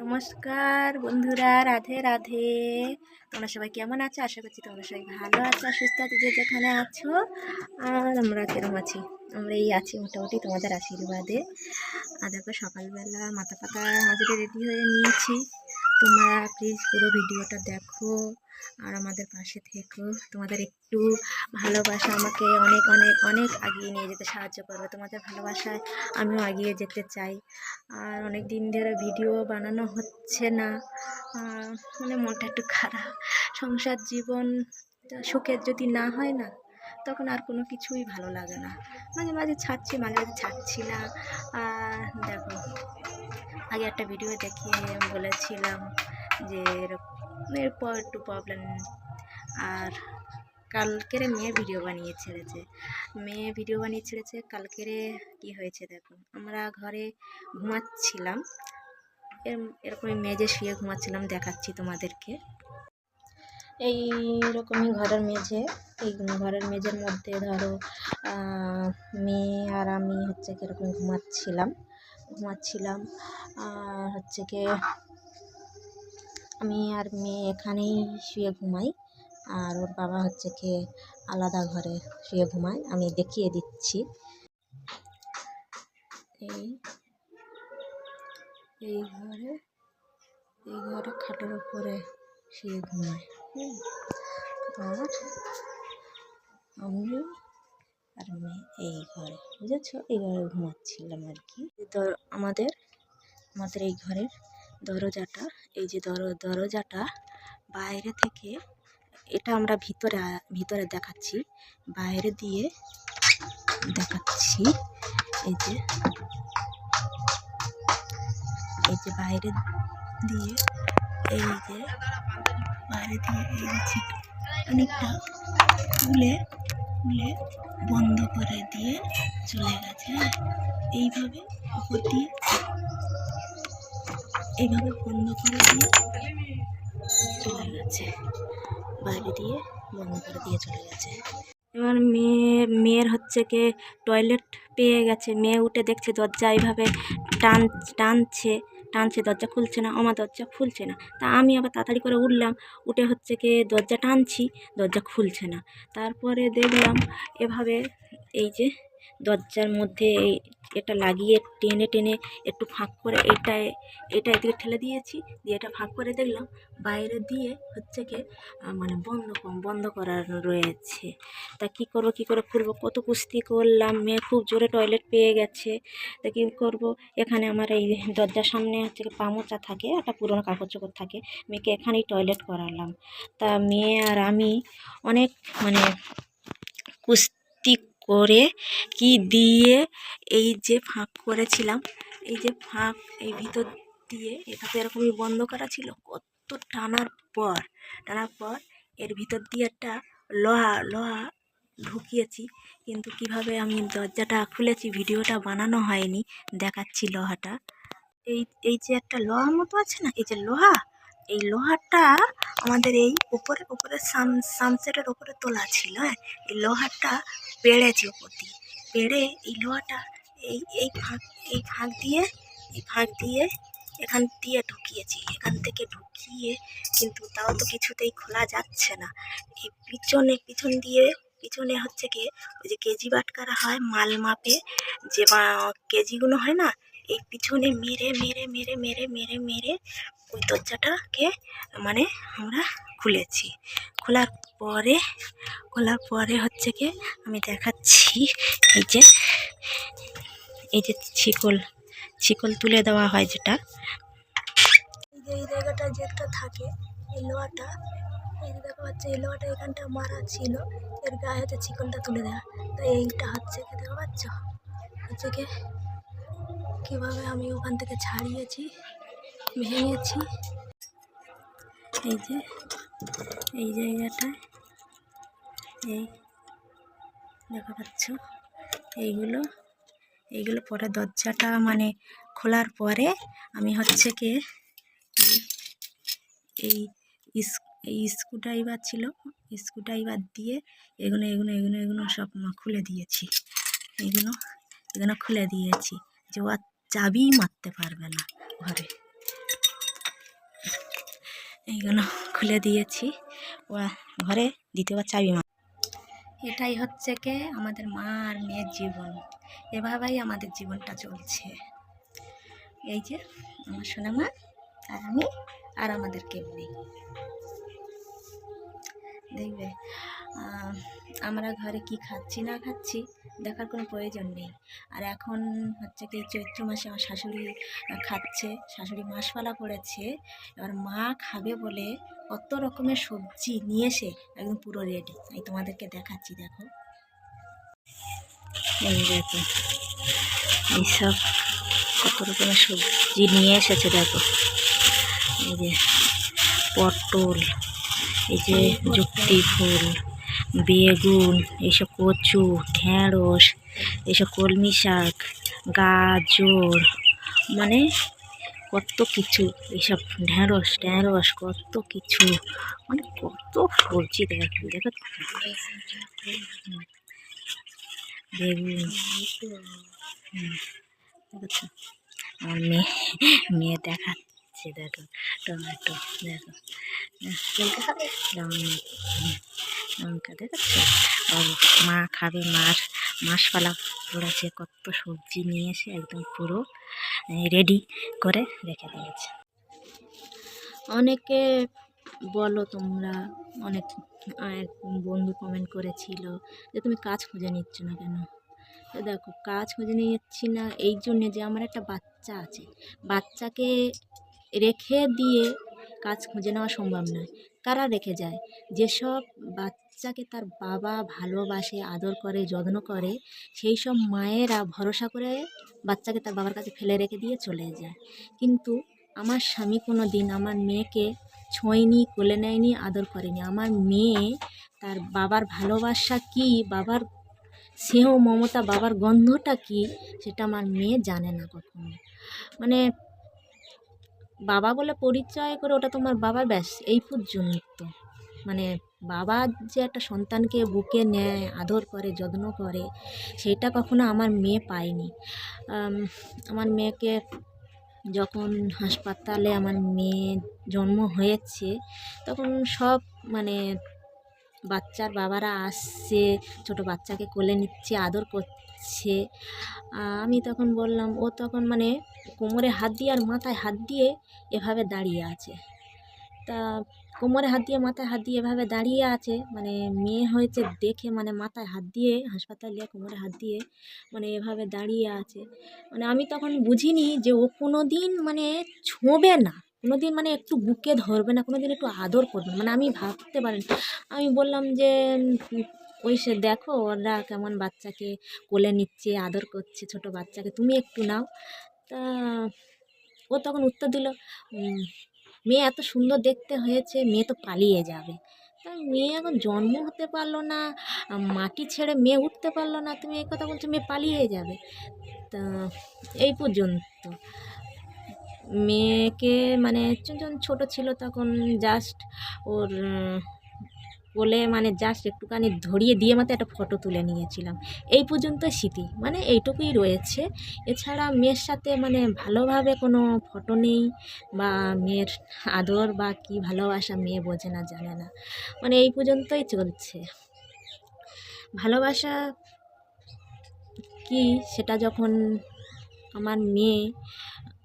নমস্কার বন্ধুরা, রাধে রাধে। তোমরা সবাই কেমন আছো? আশা করছি তোমরা সবাই ভালো আছো, সুস্থ আছো, যে যেখানে আছো। আর আমরা কেরম আছি? আমরা এই আছি মোটামুটি তোমাদের আশীর্বাদে। আর দেখো সকালবেলা মাথা পাতা হাজরে রেডি হয়ে নিয়েছি। তোমরা প্লিজ পুরো ভিডিওটা দেখো। আর আমাদের পাশে থেকো। তোমাদের একটু ভালোবাসা আমাকে অনেক অনেক অনেক এগিয়ে নিয়ে যেতে সাহায্য করবে। তোমাদের ভালোবাসায় আমিও এগিয়ে যেতে চাই। আর অনেক দিন ধরে ভিডিও বানানো হচ্ছে না। মানে মনটা একটু খারাপ। সংসার জীবন সুখের যদি না হয় না, তখন আর কোনো কিছুই ভালো লাগে না। মাঝে মাঝে ছাড়ছি, মাঝে মাঝে ছাড়ছি না। আর দেখো, আগে একটা ভিডিও দেখিয়ে বলেছিলাম যে এরকম এরপর একটু প্রবলেম আর কালকেরে মেয়ে ভিডিও বানিয়ে ছেড়েছে। মেয়ে ভিডিও বানিয়ে ছেড়েছে, কালকেরে কি হয়েছে দেখো। আমরা ঘরে ঘুমাচ্ছিলাম। এরকমই মেজে শুয়ে ঘুমাচ্ছিলাম, দেখাচ্ছি তোমাদেরকে। এই রকমই ঘরের মেঝে, এই ঘরের মেঝের মধ্যে ধরো মেয়ে আর আমি হচ্ছে কীরকম ঘুমাচ্ছিলাম। ঘুমাচ্ছিলাম, আর হচ্ছে কি আমি আর মেয়ে এখানেই শুয়ে ঘুমাই। আর ওর বাবা হচ্ছে কি আলাদা ঘরে শুয়ে ঘুমায়। আমি দেখিয়ে দিচ্ছি। এই এই ঘরে এই ঘরে খাটের উপরে শুয়ে ঘুমায়। আর আমি আর মেয়ে এই ঘরে। বুঝেছ? এই ঘরে ঘুমাচ্ছিলাম আর কি। তো আমাদের আমাদের এই ঘরের দরজাটা, এই যে দর, দরজাটা বাইরে থেকে, এটা আমরা ভিতরে ভিতরে দেখাচ্ছি, বাইরে দিয়ে দেখাচ্ছি, এই যে এই যে বাইরে দিয়ে, এই যে বাইরে দিয়ে, এই যে অনেকটা খুলে খুলে বন্ধ করে দিয়ে চলে গেছে হ্যাঁ। এইভাবে উপর দিয়ে এইভাবে বন্ধ করে দিয়ে চলে গেছে। বাইরে দিয়ে বন্ধ করে দিয়ে চলে গেছে। এবার মেয়ে, মেয়ের হচ্ছে কি টয়লেট পেয়ে গেছে। মেয়ে উঠে দেখছে দরজা এইভাবে টান, টানছে টানছে, দরজা খুলছে না, আমার দরজা খুলছে না। তা আমি আবার তাড়াতাড়ি করে উঠলাম, উঠে হচ্ছে কি দরজা টানছি, দরজা খুলছে না। তারপরে দেখলাম এভাবে এই যে দরজার মধ্যে এটা লাগিয়ে টেনে টেনে একটু ফাঁক করে এটায়, এটা এদিকে ঠেলে দিয়েছি, দিয়ে এটা ফাঁক করে দেখলাম বাইরে দিয়ে হচ্ছে কি মানে বন্ধ বন্ধ করার রয়েছে। তা কী করব, কী করে খুলবো? কত কুস্তি করলাম, মেয়ে খুব জোরে টয়লেট পেয়ে গেছে। তা কী করব? এখানে আমার এই দরজার সামনে হচ্ছে কি পা মোচা থাকে, একটা পুরোনো কাপড় চোপড় থাকে, মেয়েকে এখানেই টয়লেট করালাম। তা মেয়ে আর আমি অনেক মানে কুস্তি করে কি দিয়ে এই যে ফাঁক করেছিলাম, এই যে ফাঁক এই ভিতর দিয়ে এটা তো এরকমই বন্ধ করা ছিল, কত টানার পর টানার পর এর ভিতর দিয়ে একটা লোহা লোহা ঢুকিয়েছি, কিন্তু কীভাবে আমি দরজাটা খুলেছি, ভিডিওটা বানানো হয়নি, দেখাচ্ছি লোহাটা। এই এই যে একটা লোহার মতো আছে না, এই যে লোহা, এই লোহাটা আমাদের এই উপরে উপরে সান সানসেটের উপরে তোলা ছিল হ্যাঁ এই লোহাটা পেড়েছে উপর দিয়ে পেড়ে এই লোহাটা এই এই ফাঁক এই ফাঁক দিয়ে, এই ফাঁক দিয়ে এখান দিয়ে ঢুকিয়েছি। এখান থেকে ঢুকিয়ে কিন্তু তাও তো কিছুতেই খোলা যাচ্ছে না। এই পিছনে, পিছন দিয়ে, পিছনে হচ্ছে কি ওই যে কেজি বাটকারা হয় মাল মাপে। যে কেজিগুলো হয় না এই পিছনে মেরে মেরে মেরে মেরে মেরে মেরে ওই দরজাটাকে মানে আমরা খুলেছি। খোলার পরে খোলার পরে হচ্ছে কি আমি দেখাচ্ছি এই যে এই যে ছিকল ছিকল তুলে দেওয়া হয় যেটা। এই যে এই জায়গাটা যেটা থাকে, এই লোহাটা, এই যে দেখা পাচ্ছে এই লোহাটা এখানটা মারা ছিল, এর গায়ে হচ্ছে ছিকলটা তুলে দেওয়া। তাই এইটা হচ্ছে কি দেখা পাচ্ছ? হচ্ছে কি কীভাবে আমি ওখান থেকে ছাড়িয়েছি, ভেঙেছি। এই যে, এই জায়গাটায়, এই দেখা পাচ্ছ, এইগুলো এইগুলো পরে দরজাটা মানে খোলার পরে আমি হচ্ছে কি, এই- এই এই স্ক্রুড্রাইভার ছিল, স্ক্রুড্রাইভার দিয়ে এগুলো এগুলো এগুলো এগুলো সব খুলে দিয়েছি। এগুলো এগুলো খুলে দিয়েছি। যে ও আর চাবিই মারতে পারবে না ঘরে। এইগুলো খুলে দিয়েছি। ও ঘরে দ্বিতীয়বার চাবি মার এটাই হচ্ছে কে? আমাদের মা আর মেয়ের জীবন। এভাবেই আমাদের জীবনটা চলছে। এই যে, আমার সোনা মা আর আমি আর আমাদের কেউ নেই দেখবে? আমরা ঘরে কি খাচ্ছি, না খাচ্ছি দেখার কোনো প্রয়োজন নেই। আর এখন হচ্ছে কি চৈত্র মাসে আমার শাশুড়ি খাচ্ছে, শাশুড়ি মাসপালা করেছে এবার মা খাবে বলে কত রকমের সবজি নিয়ে এসে একদম পুরো রেডি আমি তোমাদেরকে দেখাচ্ছি, দেখো। এইসব কত রকমের সবজি নিয়ে এসেছে, দেখো। এই যে পটল এই যে যুক্তি ফুল, বেগুন এইসব কচু, ঢেঁড়স এইসব কলমি শাক, গাজর মানে কত কিছু এইসব ঢেঁড়স ঢেঁড়স কত কিছু মানে কত সবজি দেখো দেখো। বেগুন আমার মেয়ে মেয়ে দেখাচ্ছে দেখো, টমেটো, দেখো। লঙ্কা দেখাচ্ছে আর মা খাবে মার মাসপালা পড়েছে কত সবজি নিয়ে এসে একদম পুরো রেডি করে রেখে দিয়েছে। অনেকে বলো তোমরা, অনেক বন্ধু কমেন্ট করেছিল যে তুমি কাজ খুঁজে নিচ্ছ না কেন? তো দেখো, কাজ খুঁজে নিয়ে নিচ্ছি না, এই জন্যে যে আমার একটা বাচ্চা আছে। বাচ্চাকে রেখে দিয়ে কাজ খুঁজে নেওয়া সম্ভব নয়। কারা রেখে যায়। যেসব বাচ্চাকে তার বাবা ভালোবাসে, আদর করে, যত্ন করে সেই সব মায়েরা ভরসা করে বাচ্চাকে তার বাবার কাছে ফেলে রেখে দিয়ে চলে যায়। কিন্তু আমার স্বামী কোনো দিন আমার মেয়েকে ছোঁয়নি, কোলে নেয়নি, আদর করেনি। আমার মেয়ে তার বাবার ভালোবাসা কি, বাবার স্নেহ, মমতা, বাবার গন্ধটা কি, সেটা আমার মেয়ে জানে না কখনো। মানে বাবা বলে পরিচয় করে ওটা তোমার বাবা ব্যাস, এই পর্যন্ত মানে বাবা যে একটা সন্তানকে বুকে নেয়, আদর করে, যত্ন করে, সেটা কখনো আমার মেয়ে পায়নি। আমার মেয়েকে যখন হাসপাতালে আমার মেয়ে জন্ম হয়েছে, তখন সব মানে বাচ্চার বাবারা আসছে, ছোট বাচ্চাকে কোলে নিচ্ছে, আদর করছে। আমি তখন বললাম, ও তখন মানে কোমরে হাত দিয়ে আর মাথায় হাত দিয়ে এভাবে দাঁড়িয়ে আছে। তা কোমরে হাত দিয়ে, মাথায় হাত দিয়ে এভাবে দাঁড়িয়ে আছে মানে মেয়ে হয়েছে দেখে মানে মাথায় হাত দিয়ে, হাসপাতালে কোমরে হাত দিয়ে মানে এভাবে দাঁড়িয়ে আছে। মানে আমি তখন বুঝিনি যে ও কোনো দিন মানে ছোঁবে না। কোনো দিন মানে একটু বুকে ধরবে না কোনো দিন একটু আদর করবে মানে আমি ভাবতে পারিনি আমি বললাম যে ওই সে দেখো, ওরা কেমন বাচ্চাকে কোলে নিচ্ছে, আদর করছে, ছোট বাচ্চাকে। তুমি একটু নাও। তা ও তখন উত্তর দিল মেয়ে এত সুন্দর দেখতে হয়েছে, মেয়ে তো পালিয়ে যাবে। তা মেয়ে এখন জন্ম হতে পারল না মাটি ছেড়ে মেয়ে উঠতে পারল না। তুমি এই কথা বলছো, মেয়ে পালিয়ে যাবে। তা এই পর্যন্ত। মেয়েকে মানে যখন ছোট ছিল তখন জাস্ট ওর বলে মানে জাস্ট একটুখানি ধরিয়ে দিয়ে মতো একটা ফটো তুলে নিয়েছিলাম। এই পর্যন্ত স্মৃতি মানে এইটুকুই রয়েছে। এছাড়া মেয়ের সাথে মানে ভালোভাবে কোনো ফটো নেই বা মেয়ের আদর বা কি ভালোবাসা মেয়ে বোঝে না, জানে না। মানে এই পর্যন্তই চলছে। ভালোবাসা কি সেটা যখন আমার মেয়ে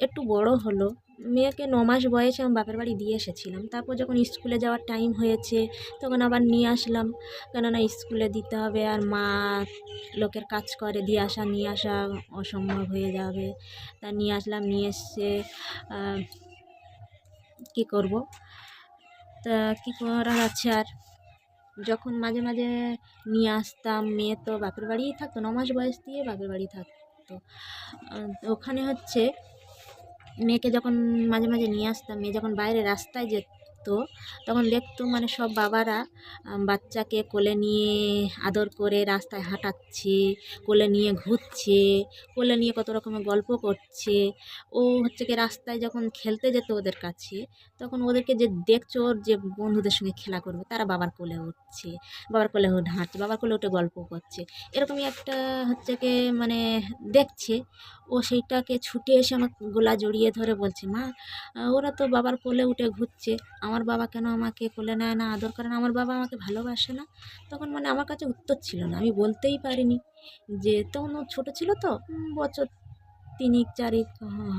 একটু বড় হলো। মেয়েকে ন মাস বয়সে আমি বাপের বাড়ি দিয়ে এসেছিলাম। তারপর যখন স্কুলে যাওয়ার টাইম হয়েছে, তখন আবার নিয়ে আসলাম। কেননা স্কুলে দিতে হবে আর মা লোকের কাজ করে, দিয়ে আসা, নিয়ে আসা অসম্ভব হয়ে যাবে। তা নিয়ে আসলাম, নিয়ে এসে কী করব? তা কী করার আছে আর? যখন মাঝে মাঝে নিয়ে আসতাম, মেয়ে তো বাপের বাড়িই থাকতো, ন মাস বয়স দিয়ে বাপের বাড়ি থাকতো। ওখানে হচ্ছে মেয়েকে যখন মাঝে মাঝে নিয়ে আসতাম, মেয়ে যখন বাইরে রাস্তায় যেত, তখন দেখতো মানে সব বাবারা বাচ্চাকে কোলে নিয়ে আদর করে রাস্তায় হাঁটাচ্ছে, কোলে নিয়ে ঘুরছে, কোলে নিয়ে কত রকমের গল্প করছে। ও হচ্ছে কি রাস্তায় যখন খেলতে যেত ওদের কাছে তখন ওদেরকে যে দেখছ ওর যে বন্ধুদের সঙ্গে খেলা করবে, তারা বাবার কোলে উঠছে, বাবার কোলে হাঁটছে, বাবার কোলে উঠে গল্প করছে। এরকমই একটা হচ্ছে কি মানে দেখছে, ও সেইটাকে ছুটে এসে আমার গোলা জড়িয়ে ধরে বলছে, মা ওরা তো বাবার কোলে উঠে ঘুরছে, আমার বাবা কেন আমাকে কোলে নেয় না? আদর করে না, আমার বাবা আমাকে ভালোবাসে না? তখন মানে আমার কাছে উত্তর ছিল না, আমি বলতেই পারিনি যে, তখন ও ছোটো ছিল তো বছর তিনিক চারিক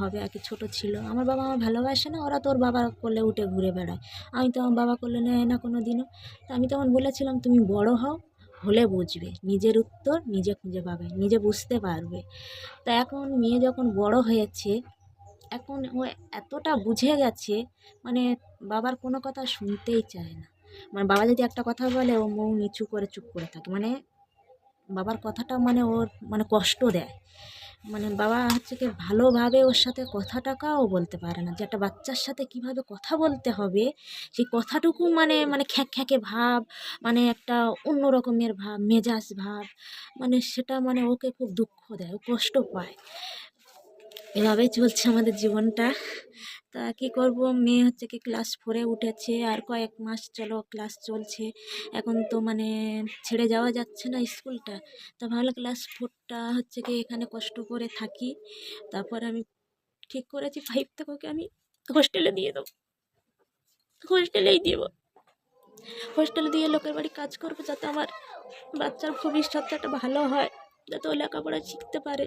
হবে, আর কি ছোটো ছিল। আমার বাবা আমার ভালোবাসে না, ওরা তোর বাবা কোলে উঠে ঘুরে বেড়ায়। আমি তো আমার বাবা কোলে নেয় না কোনো দিনও তা আমি তখন বলেছিলাম, তুমি বড় হও, হলে বুঝবে। নিজের উত্তর নিজে খুঁজে পাবে, নিজে বুঝতে পারবে। তা এখন মেয়ে যখন বড় হয়েছে, এখন ও এতটা বুঝে গেছে মানে বাবার কোনো কথা শুনতেই চায় না। মানে বাবা যদি একটা কথা বলে, ও মৌ নিচু করে চুপ করে থাকে। মানে বাবার কথাটা মানে ওর মানে কষ্ট দেয়। মানে বাবা হচ্ছে কি ভালোভাবে ওর সাথে কথাটাকাও বলতে পারে না। যে একটা বাচ্চার সাথে কীভাবে কথা বলতে হবে, সেই কথাটুকু মানে মানে খ্যাঁক খ্যাঁকে ভাব মানে একটা অন্য রকমের ভাব, মেজাজ ভাব মানে সেটা মানে ওকে খুব দুঃখ দেয়, ও কষ্ট পায়। এভাবেই চলছে আমাদের জীবনটা। তা কী করব? মেয়ে হচ্ছে কি ক্লাস ফোরে উঠেছে আর কয়েক মাস চলো ক্লাস চলছে। এখন তো মানে ছেড়ে যাওয়া যাচ্ছে না স্কুলটা তা ভালো ক্লাস ফোরটা হচ্ছে কি এখানে কষ্ট করে থাকি। তারপর আমি ঠিক করেছি ফাইভ থেকে ওকে আমি হোস্টেলে দিয়ে দেবো। হোস্টেলেই দেবো। হোস্টেলে দিয়ে লোকের বাড়ি কাজ করব যাতে আমার বাচ্চার ভবিষ্যৎটা ভালো হয়। যাতে ও লেখাপড়া শিখতে পারে।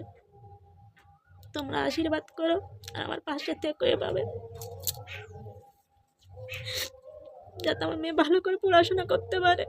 তোমরা আশীর্বাদ করো আর আমার পাশে থেকো এভাবে। যাতে আমার মেয়ে ভালো করে পড়াশোনা করতে পারে।